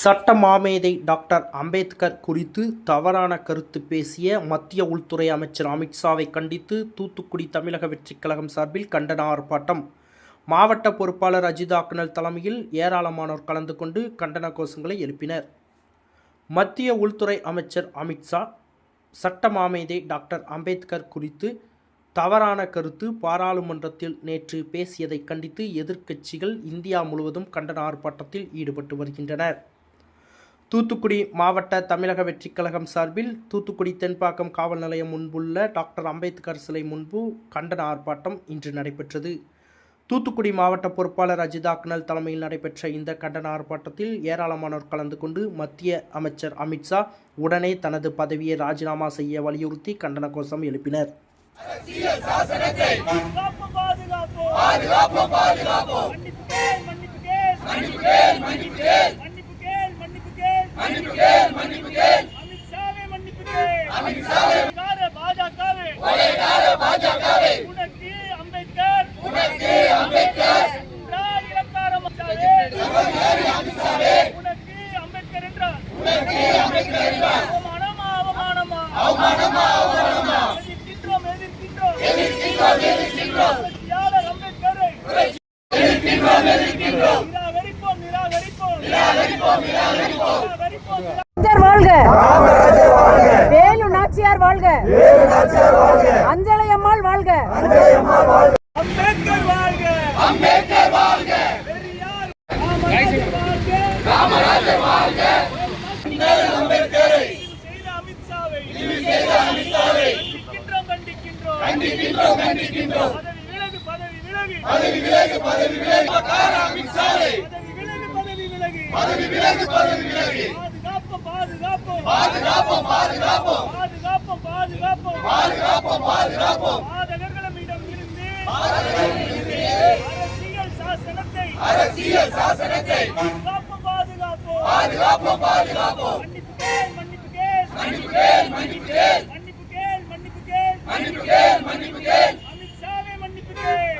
சட்ட மாமேதை டாக்டர் அம்பேத்கர் குறித்து தவறான கருத்து பேசிய மத்திய உள்துறை அமைச்சர் அமித்ஷாவை கண்டித்து தூத்துக்குடி தமிழக வெற்றிக் கழகம் சார்பில் கண்டன ஆர்ப்பாட்டம். மாவட்ட பொறுப்பாளர் அஜித் ஆக்னல் தலைமையில் ஏராளமானோர் கலந்து கொண்டு கண்டன கோஷங்களை எழுப்பினர். மத்திய உள்துறை அமைச்சர் அமித்ஷா சட்ட மாமேதை டாக்டர் அம்பேத்கர் குறித்து தவறான கருத்து பாராளுமன்றத்தில் நேற்று பேசியதை கண்டித்து எதிர்க்கட்சிகள் இந்தியா முழுவதும் கண்டன ஆர்ப்பாட்டத்தில் ஈடுபட்டு வருகின்றனர். தூத்துக்குடி மாவட்ட தமிழக வெற்றிக் கழகம் சார்பில் தூத்துக்குடி தென்பாக்கம் காவல் நிலையம் முன்புள்ள டாக்டர் அம்பேத்கர் சிலை முன்பு கண்டன ஆர்ப்பாட்டம் இன்று நடைபெற்றது. தூத்துக்குடி மாவட்ட பொறுப்பாளர் அஜித் ஆக்னல் தலைமையில் நடைபெற்ற இந்த கண்டன ஆர்ப்பாட்டத்தில் ஏராளமானோர் கலந்து கொண்டு மத்திய அமைச்சர் அமித்ஷா உடனே தனது பதவியை ராஜினாமா செய்ய வலியுறுத்தி கண்டன கோஷம் எழுப்பினர். பாதுகாப்போம் உனக்கு அவமானமா அவமானமா. கண்டிக்கின்றோம் கண்டிக்கின்றோம் பதவி விலகு பதவி விலகு. பதவி விலகு பதவி விலகு. பதவி விலகு பதவி விலகு. பதவி விலகு பதவி விலகு. பாதுகாப்போம் பாதுகாப்போம். பாதுகாப்போம் பாதுகாப்போம். பாதுகாப்போம் பாதுகாப்போம். பாதுகாப்போம் பாதகர்களிடம் இருந்து அரசியல் சாசனத்தை அரசியல் சாசனத்தை பாதுகாப்போம். பாதுகாப்போம் பாதுகாப்போம்.